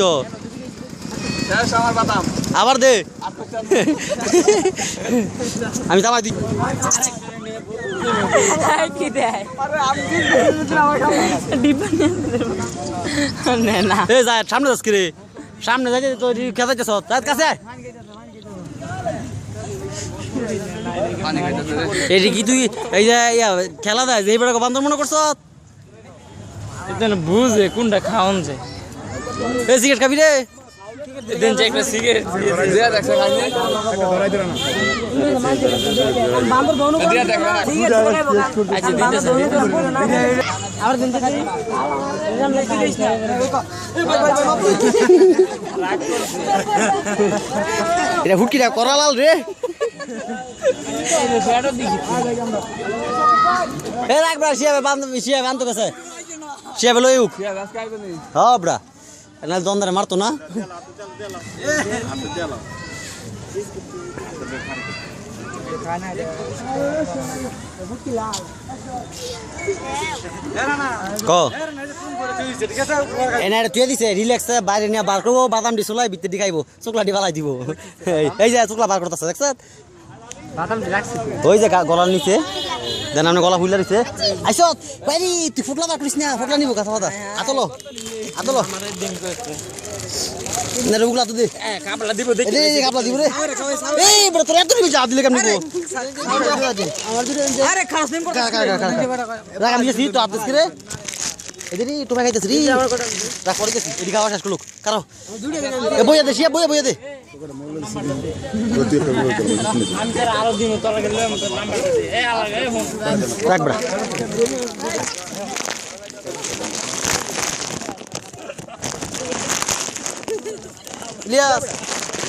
তো। আবার দে। আমি তামাই দিই কি দেয় ডিব্বা নিয়ে যায় সামনে যাস রে? সামনে যাই তো খেতে তার কাছে এই কি তুই এই যে খেলা দেয়, যে বান্দর মনে করছ? এটা বুঝে কোনটা খাওন যে। এই সিগারেট খাবি রে। দিন যে একটা সিগারেট দিয়া দেখছে খাইনি। দিয়া দেখবে না আচ্ছা দিতেছে আবার দিন এটা হুটকিটা করালাল রে। এ রাখবা শিয়াবে বান্ধব শিয়াবে আনতো গেছে শিয়াবে লই উক হ্যাঁ ব্রা না দ্বন্দ্বে মারতো না রিল্যাক্স বাইরে নিয়ে বার করব বাদাম দি চলাই ভিতরে দি খাইবো চোকলা দি ফালাই দিব এই- যে চোকলা বার করতেছে দেখছ ওই যে গলার নিচে দেন আপনি গলা ফুলা দিছে। আইস বাইরি তুই ফুটলা বার করিস না? ফুটলা নিব কথা কথা আতলো আতলো। না রে উগলা তো দে। কাপড় দিব এই এই কাপলা দিব রে এই বড় তোর এত নিবি যা দিলে কেমন নিবো আরে খারাপ নেই কারা কারা কারা রাখ আমি গেছি তো আপদেস করে এদিকে তোমায় খাইতেছি রাখ পরে গেছি। এদিকে খাওয়া শেষ কারও এ বইয়া দে শিয়া বইয়া বইয়া দে। আমি তার আরও দিন তোরা গেলে নাম্বার এ আলাদা এ ফোন রাখ বড়া ইলিয়াস